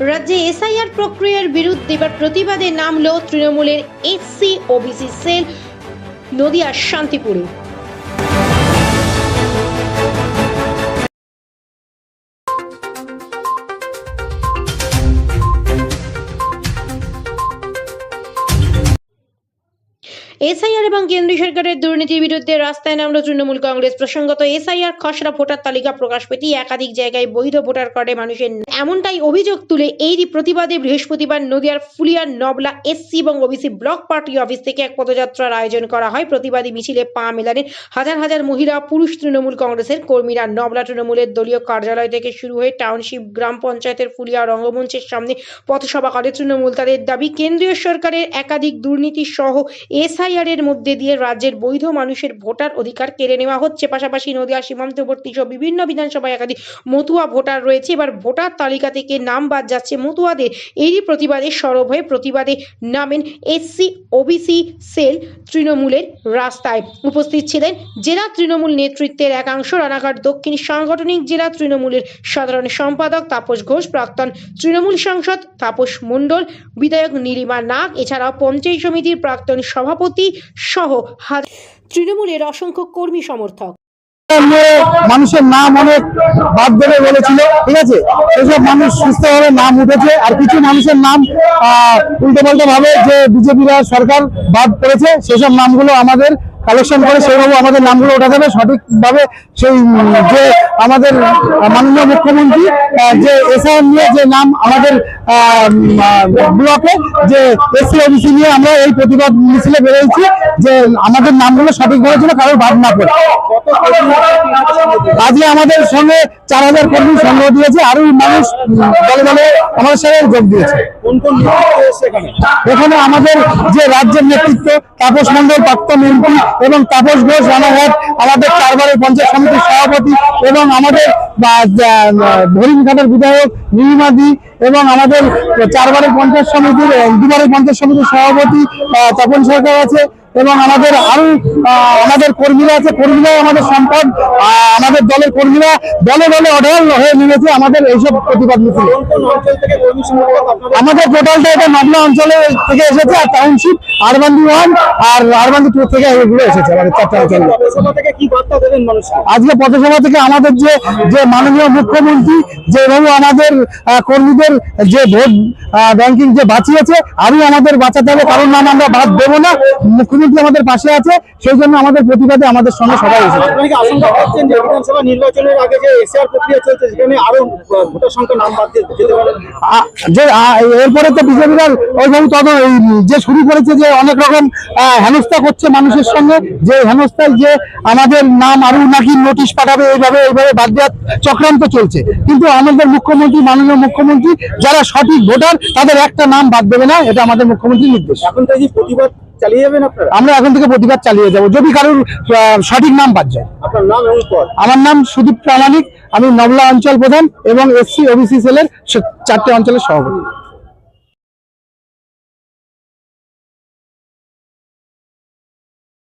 রাজ্যে এসআইআর প্রক্রিয়ার বিরুদ্ধে বা প্রতিবাদে নামল তৃণমূলের এসসি ওবিসি সেল নদিয়ার শান্তিপুরে। এসআইআর এবং কেন্দ্রীয় সরকারের দুর্নীতির বিরুদ্ধে রাস্তায় নামল তৃণমূল কংগ্রেস। প্রসঙ্গত, এসআইআর খসড়া ভোটার তালিকা প্রকাশ পেতেই একাধিক জায়গায় বৈধ ভোটার কার্ডে মানুষের এমনটাই অভিযোগ তুলে এরই প্রতিবাদে বৃহস্পতিবার নদিয়ার ফুলিয়ার নবলা এসসি এবং ওবিসি ব্লক পার্টি অফিস থেকে এক পদযাত্রার আয়োজন করা হয়। প্রতিবাদী মিছিলে পা মেলানের হাজার হাজার মহিলা পুরুষ তৃণমূল কংগ্রেসের কর্মীরা। নবলা তৃণমূলের দলীয় কার্যালয় থেকে শুরু হয়ে টাউনশিপ, গ্রাম পঞ্চায়েতের ফুলিয়া রঙ্গমঞ্চের সামনে পথসভা করে তৃণমূল। তাদের দাবি, কেন্দ্রীয় সরকারের একাধিক দুর্নীতি সহ এসআইআর এর মধ্যে দিয়ে রাজ্যের বৈধ মানুষের ভোটার অধিকার কেড়ে নেওয়া হচ্ছে। পাশাপাশি নদিয়া সীমান্তবর্তী সহ বিভিন্ন বিধানসভায় একাধিক মতুয়া ভোটার রয়েছে। এবার ভোটার তালিকা থেকে নাম বাদ যাচ্ছে মতুয়াদের। এরই প্রতিবাদে সরব হয়ে প্রতিবাদে নামেন এসসি, ওবিসি, সেল, তৃণমূলের রাস্তায়। উপস্থিত ছিলেন জেলা তৃণমূল নেতৃত্বের একাংশ রানাঘাট দক্ষিণ সাংগঠনিক জেলা তৃণমূলের সাধারণ সম্পাদক তাপস ঘোষ, প্রাক্তন তৃণমূল সাংসদ তাপস মণ্ডল, বিধায়ক নীলিমা নাগ, এছাড়াও পঞ্চায়েত সমিতির প্রাক্তন সভাপতি সহ তৃণমূলের অসংখ্য কর্মী সমর্থক। মানুষের নাম অনেক বাদ দেবে বলেছিল ঠিক আছে? সেসব মানুষ সুস্থভাবে নাম উঠেছে আর কিছু মানুষের নাম উল্টো পাল্টা ভাবে যে বিজেপিরা সরকার বাদ করেছে সেসব নামগুলো আমাদের কালেকশন করে সেইভাবে আমাদের নামগুলো ওঠাতে হবে সঠিকভাবে সেই যে আমাদের মাননীয় মুখ্যমন্ত্রী যে এসআইএম নিয়ে যে নাম আমাদের ব্লকে, যে এসসি ওবিসি নিয়ে আমরা এই প্রতিবাদ মিছিলে বেরোয়েছি যে আমাদের নামগুলো সঠিকভাবে যেন কারোর বাদ না পড়ে। আজকে আমাদের সঙ্গে চার হাজার কর্মী সঙ্গ দিয়েছে। আরও মানুষ দলে দলে আমাদের সঙ্গে যোগ দিয়েছে। এখানে? আমাদের যে রাজ্যের নেতৃত্ব, তাপস মন্ডল প্রাক্তন এমপি এবং তাপস ঘোষ, রানাঘাট, আমাদের কারবারের পঞ্চায়েত সমিতির সভাপতি এবং আমাদের ভরিমঘাটের বিধায়ক নীলিমাদি এবং আমাদের চারবারের পঞ্চায়েত সমিতির দুবারের পঞ্চায়েত সমিতির সভাপতি তপন সরকার আছে। এবং আমাদের আরও আমাদের কর্মীরা আছে কর্মীরাই আমাদের সম্পদ আমাদের দলের কর্মীরা দলে দলে অঢল হয়ে নেমেছে আমাদের এইসব প্রতিবাদ মিছিলে। আমাদের টোটালটা এটা নবলা অঞ্চলে থেকে এসেছে, আর টাউনশিপ আরবান্দি ওয়ান আর আরবান্দি টু থেকে এগুলো এসেছে, আমাদের চারটা অঞ্চল। আজকে পথসভা থেকে আমাদের যে যে মাননীয় মুখ্যমন্ত্রী যে যেভাবে আমাদের কর্মীদের যে ভোট ব্যাংকিং যে বাঁচিয়েছে আমি আমাদের বাঁচাতে হবে, কারণ নাম আমরা বাদ দেবো না। মুখ্যমন্ত্রী আমাদের পাশে আছে সেই জন্য আমাদের প্রতিবাদে আমাদের সঙ্গে সবাই এসেছে। আশঙ্কা করছেন যে বিধানসভা নির্বাচনের আগে যে এসআর প্রক্রিয়া চলছে সেখানে আরও ভোটার সংখ্যা নাম বাদ যেতে পারে? যে এরপরে তো বিজেপিরা ওইভাবে তদ যে শুরু করেছে যে অনেক রকম হেনস্থা করছে মানুষের সঙ্গে যে হেনস্থায় যে আমাদের নাম আরও নাকি নোটিশ পাঠাবে এইভাবে এইভাবে বাদ দেওয়ার চক্রান্ত চলছে। কিন্তু আমাদের মুখ্যমন্ত্রী মাননীয় মুখ্যমন্ত্রী যারা সঠিক ভোটার তাদের একটা নাম বাদ দেবে না এটা আমাদের মুখ্যমন্ত্রীর নির্দেশ। এখন থেকে প্রতিবাদ চালিয়ে যাবেন আপনারা? আমরা এখন থেকে প্রতিবাদ চালিয়ে যাব। যদি কারোর সঠিক নাম বাদ যায়। আপনার নাম এবং পদ? আমার নাম সুদীপ প্রামাণিক আমি নবলা অঞ্চল প্রধান এবং এসসি ওবিসি সেলের চারটে অঞ্চলের সভাপতি।